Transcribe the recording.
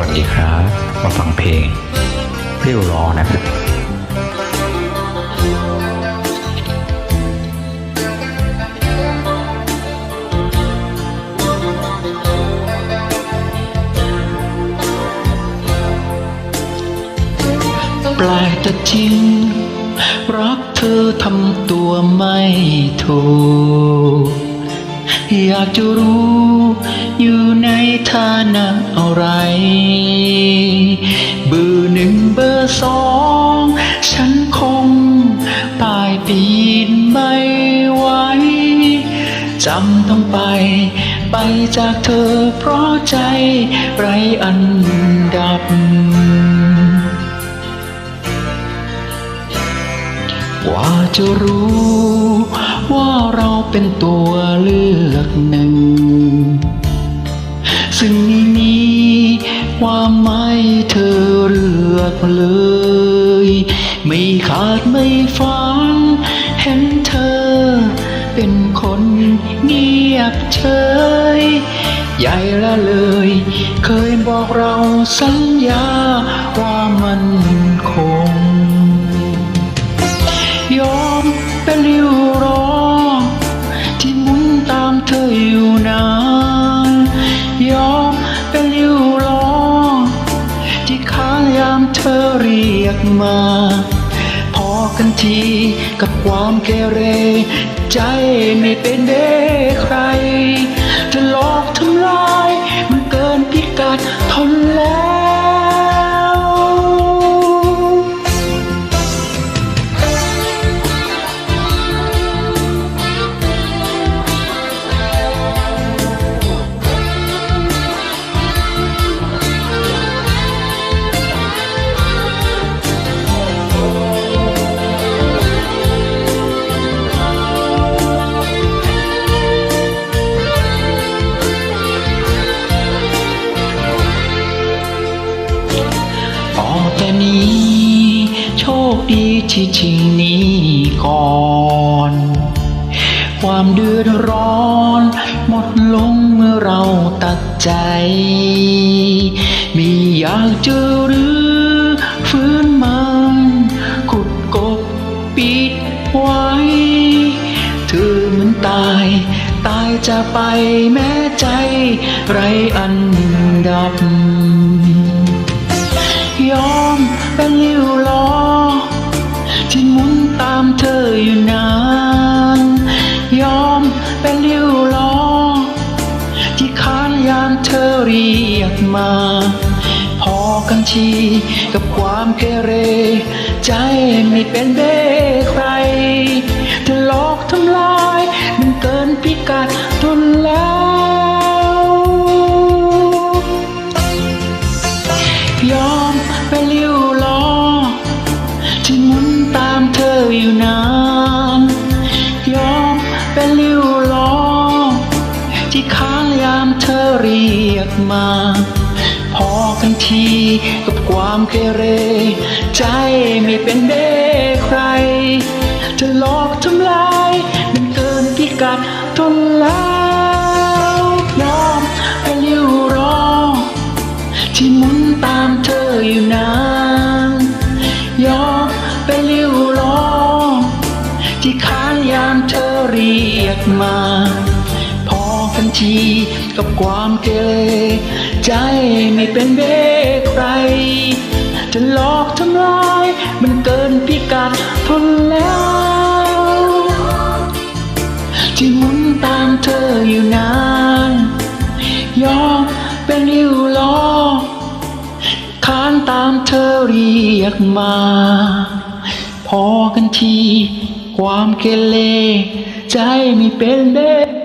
วัสดีครับ มาฟังเพลงเรียวร้องนะครับแปลกแต่จริง รักเธอทำตัวไม่ถูก อยากจะรู้อยู่ในฐานะอะไร เบอร์หนึ่งเบอร์สอง ฉันคงตายปีนไม่ไหวจำต้องไป ไปจากเธอเพราะใจไรอันดับ กว่าจะรู้ เป็นตัวเลือกหนึ่ง ซึ่งไม่มีความหมายเธอเลือกเลย ไม่ขาดไม่ฟังเห็นเธอ เป็นคนเงียบเฉยใหญ่ละเลย เคยบอกเราสัญญาว่ามัน พอกันทีกับความเกเร ใจไม่เป็นเด้ใคร จะหลอกทำลายมัน โชคดีที่จริงนี้ก่อน ความเดือดร้อน หมดลงเมื่อเราตัดใจ มีอยากจะรื้อฟื้นมันขุดกบปิดไว้ เธอเหมือนตาย ตายจะไปแม้ใจ ไรอันดับ รียกมา พอกันทีกับความเกเร ใจไม่เป็นเบ้ใครจะหลอกทำลายมันเกินพิกัดทนแล้วยอมเป็นริ้วล้อที่หมุนตามเธออยู่นา มา พอกันทีกับความเกเร ใจไม่เป็นเบ้ใคร จะหลอกทำลายมันเกินพิกัดทนแล้วยอมเป็นริ้วรอ ที่หมุนตามเธออยู่นานยอมเป็นริ้วล้อที่ค้างยามเธอเรียกมา ทีกับความเกเรใจไม่เป็นเบใคร จะหลอกทำลายมันเกินพิกัดทนแล้ว ที่หมุนตามเธออยู่นานยอมเป็นริ้วล้อค้านตามเธอเรียกมา พอกันที ความเกเรใจไม่เป็นเด้